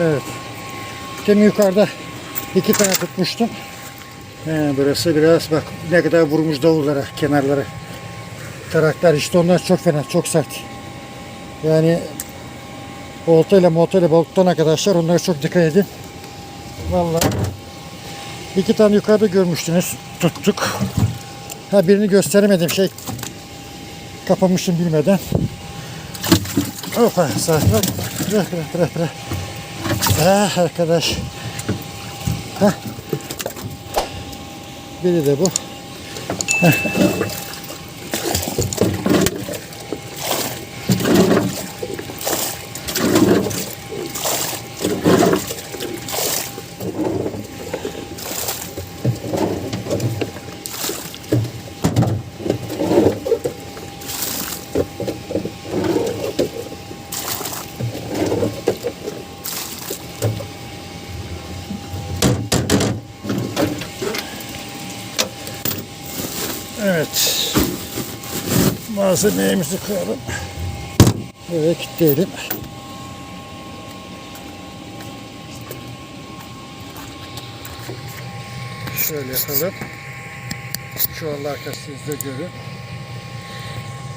Evet. Demin yukarıda iki tane tutmuştum. He, burası biraz bak ne kadar vurmuş davullara, kenarları. Taraklar işte onlar çok fena, çok sert. Yani oltayla moltayla balık tutan arkadaşlar onlara çok dikkat edin. Vallahi iki tane yukarıda görmüştünüz. Tuttuk. Ha birini gösteremedim şey kapamışım bilmeden. Hoppa sakin ol. Bırak bırak bırak bırak. Ah arkadaş. Hah. Biri de bu. Heh. Evet. Malzememizi koyalım. Böyle kilitleyelim. Şöyle yapalım. Şu Allah arkasınızda görün.